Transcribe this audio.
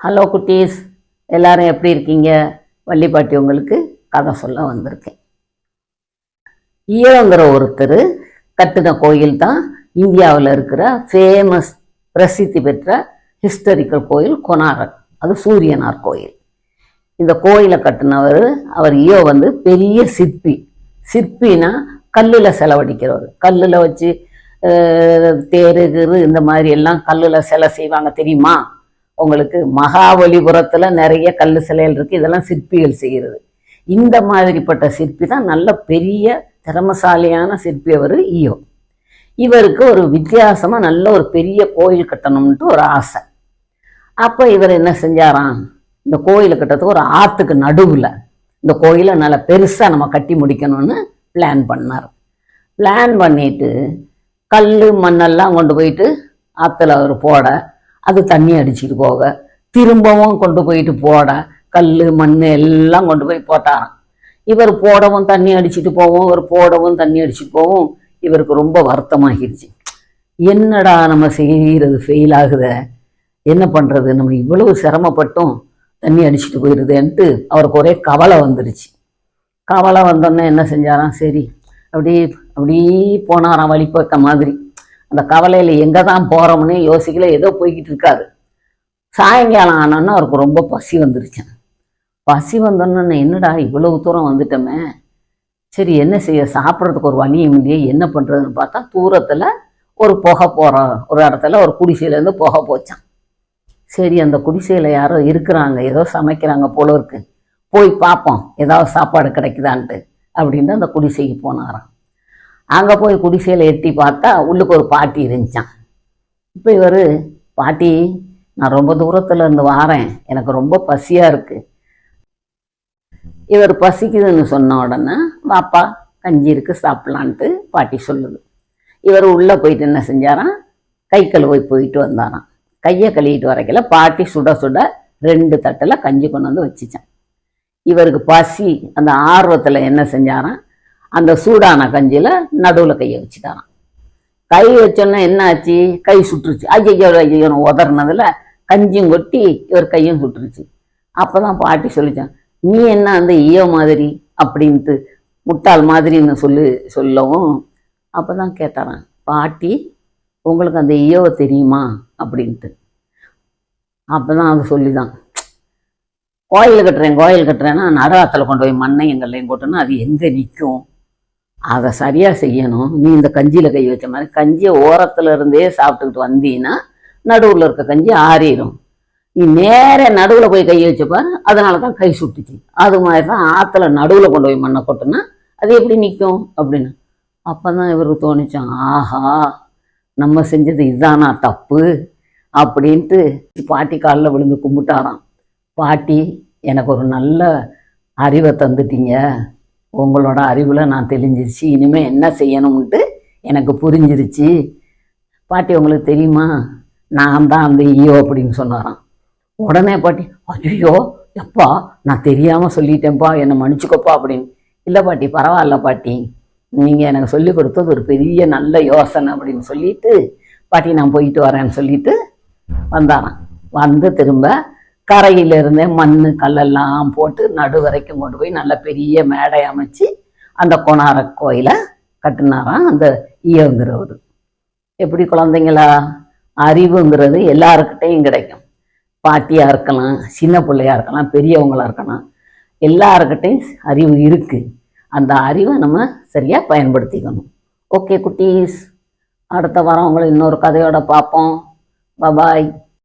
Hello குட்டீஸ். எல்லாரும் எப்படி இருக்கீங்க? வள்ளிப்பாட்டி உங்களுக்கு கதை சொல்ல வந்திருக்கேன். ஈழங்கிற ஒருத்தர் கட்டின கோயில் தான் இந்தியாவில் இருக்கிற ஃபேமஸ் பிரசித்தி பெற்ற ஹிஸ்டரிக்கல் கோயில் கொனாரக் அது சூரியனார் கோயில். இந்த கோயிலை கட்டினவர் அவர் ஈயோ வந்து பெரிய சிற்பி. சிற்பினா கல்லில் செலவடிக்கிறவர் கல்லில் வச்சு அஹ், தேரு கிரு இந்த மாதிரி எல்லாம் கல்லில் சிலை செய்வாங்க தெரியுமா? உங்களுக்கு மகாபலிபுரத்தில் நிறைய கல் சிலைகள் இருக்குது இதெல்லாம் சிற்பிகள் செய்கிறது இந்த மாதிரிப்பட்ட சிற்பி தான் நல்ல பெரிய திறமசாலியான சிற்பி அவர் ஈயோ. இவருக்கு ஒரு வித்தியாசமாக நல்ல ஒரு பெரிய கோயில் கட்டணும்ன்ட்டு ஒரு ஆசை. அப்போ இவர் என்ன செஞ்சாராம்? இந்த கோயில் கட்டுறதுக்கு ஒரு ஆற்றுக்கு நடுவில் இந்த கோயிலை நல்லா பெருசாக நம்ம கட்டி முடிக்கணும்னு பிளான் பண்ணார். பிளான் பண்ணிட்டு கல் மண்ணெல்லாம் கொண்டு போயிட்டு ஆற்றுல அவர் போட அது தண்ணி அடிச்சுட்டு போக. திரும்பவும் கொண்டு போயிட்டு போட. கல் மண் எல்லாம் கொண்டு போய் போட்டாராம். இவர் போடவும் தண்ணி அடிச்சிட்டு போவோம் இவர் போடவும் தண்ணி அடிச்சுட்டு போவோம். இவருக்கு ரொம்ப வருத்தமாகிடுச்சு என்னடா நம்ம செய்கிறது ஃபெயில் ஆகுதே? என்ன பண்ணுறது நம்ம இவ்வளவு சிரமப்பட்டும் தண்ணி அடிச்சிட்டு போயிடுதுன்ட்டு அவருக்கு ஒரே கவலை வந்துருச்சு. கவலை வந்தோன்னே என்ன செஞ்சாராம்? சரி அப்படியே அப்படியே போனாராம் வழிபட்ட மாதிரி. அந்த கவலையில் எங்கே தான் போகிறோம்னு யோசிக்கல ஏதோ போய்கிட்டு இருக்காரு. சாயங்காலம் ஆனோன்னா அவருக்கு ரொம்ப பசி வந்துருச்சான் பசி வந்தோன்னே என்னடா இவ்வளவு தூரம் வந்துட்டோமே? சரி என்ன செய்ய? சாப்பிட்றதுக்கு ஒரு வழியும் இல்லையே என்ன பண்ணுறதுன்னு பார்த்தா தூரத்தில் ஒரு புகை போகிற ஒரு இடத்துல ஒரு குடிசையிலேருந்து புகை போச்சான் சரி அந்த குடிசையில் யாரோ இருக்கிறாங்க ஏதோ சமைக்கிறாங்க போல இருக்கு. போய் பார்ப்போம் ஏதாவது சாப்பாடு கிடைக்குதான்ட்டு அப்படின்ட்டு அந்த குடிசைக்கு போனாராம். அங்கே போய் குடிசையில் எட்டி பார்த்தா உள்ளுக்கு ஒரு பாட்டி இருந்துச்சான் இப்போ இவர் பாட்டி நான் ரொம்ப தூரத்தில் இருந்து வாரேன். எனக்கு ரொம்ப பசியாக இருக்குது இவர் பசிக்குதுன்னு சொன்ன உடனே வாப்பா கஞ்சி இருக்கு சாப்பிட்லான்ட்டு பாட்டி சொல்லுது. இவர் உள்ளே போயிட்டு என்ன செஞ்சாராம்? கை கழுவை போயிட்டு வந்தாராம். கையை கழுவிட்டு வரைக்கல பாட்டி சுட சுட ரெண்டு தட்டில் கஞ்சி கொண்டு வந்து வச்சுச்சான் இவருக்கு பசி அந்த ஆர்வத்தில் என்ன செஞ்சாராம்? அந்த சூடான கஞ்சியில் நடுவில் கையை வச்சுட்டாராம் கை வச்சோன்னே என்ன ஆச்சு கை சுட்டுருச்சு ஐயோ ஐயோ உதறினதுல கஞ்சியும் கொட்டி இவர் கையும் சுட்டுருச்சு அப்போ தான் பாட்டி சொல்லித்தான் நீ என்ன அந்த ஈயோ மாதிரி? அப்படின்ட்டு முட்டாள் மாதிரின்னு சொல்லி சொல்லவும். அப்போ தான் கேட்டாரான் பாட்டி உங்களுக்கு அந்த ஈயோவை தெரியுமா? அப்படின்ட்டு. அப்போ தான் அது சொல்லி தான் கோயில் கட்டுறேன் கோயில் கட்டுறேன்னா நடாத்தில் கொண்டு போய் மண்ணையும் எங்கள்லையும் கொட்டுன்னா அது எங்கே நிற்கும் அதை சரியாக செய்யணும். நீ இந்த கஞ்சியில் கை வச்ச மாதிரி கஞ்சியை ஓரத்தில் இருந்தே சாப்பிட்டுக்கிட்டு வந்தீங்கன்னா நடுவில் இருக்க கஞ்சி ஆறிடும் நீ நேர நடுவில் போய் கை வச்சப்பாரு அதனால தான் கை சுட்டுச்சு. அது மாதிரி தான் ஆற்றுல நடுவில் கொண்டு போய் மண்ணை கொட்டினா அது எப்படி நிற்கும் அப்படின்னு. அப்போ தான் இவருக்கு தோணிச்சோம் ஆஹா நம்ம செஞ்சது இதுதானா தப்பு அப்படின்ட்டு பாட்டி காலில் விழுந்து கும்பிட்டாராம். பாட்டி எனக்கு ஒரு நல்ல அறிவை தந்துட்டீங்க. உங்களோட அறிவில் நான் தெளிஞ்சிருச்சு. இனிமேல் என்ன செய்யணும்ன்ட்டு எனக்கு புரிஞ்சிருச்சு. பாட்டி உங்களுக்கு தெரியுமா? நான் தான் அந்த ஈயோ அப்படின்னு சொன்னாராம். உடனே பாட்டி ஐயோ எப்பா நான் தெரியாமல் சொல்லிட்டேன்ப்பா என்னை மன்னிச்சுக்கோப்பா அப்படின்னு. இல்லை பாட்டி பரவாயில்ல பாட்டி. நீங்கள் எனக்கு சொல்லி கொடுத்தது ஒரு பெரிய நல்ல யோசனை அப்படின்னு சொல்லிட்டு பாட்டி நான் போயிட்டு வரேன்னு சொல்லிட்டு வந்தாராம். வந்து திரும்ப கரையிலிருந்து மண் கல்லெல்லாம் போட்டு நடு வரைக்கும் கொண்டு போய் நல்ல பெரிய மேடை அமைச்சு அந்த கொணாரக் கோயிலை கட்டினாராம் அந்த ஈயங்கிறவர் எப்படி குழந்தைங்களா? அறிவுங்கிறது எல்லாருக்கிட்டையும் கிடைக்கும். பாட்டியாக இருக்கலாம் சின்ன பிள்ளையா இருக்கலாம் பெரியவங்களா இருக்கலாம் எல்லாருக்கிட்டையும் அறிவு இருக்குது அந்த அறிவை நம்ம சரியாக பயன்படுத்திக்கணும். ஓகே குட்டீஸ். அடுத்த வாரம் உங்களை இன்னொரு கதையோட பார்ப்போம். பபாய்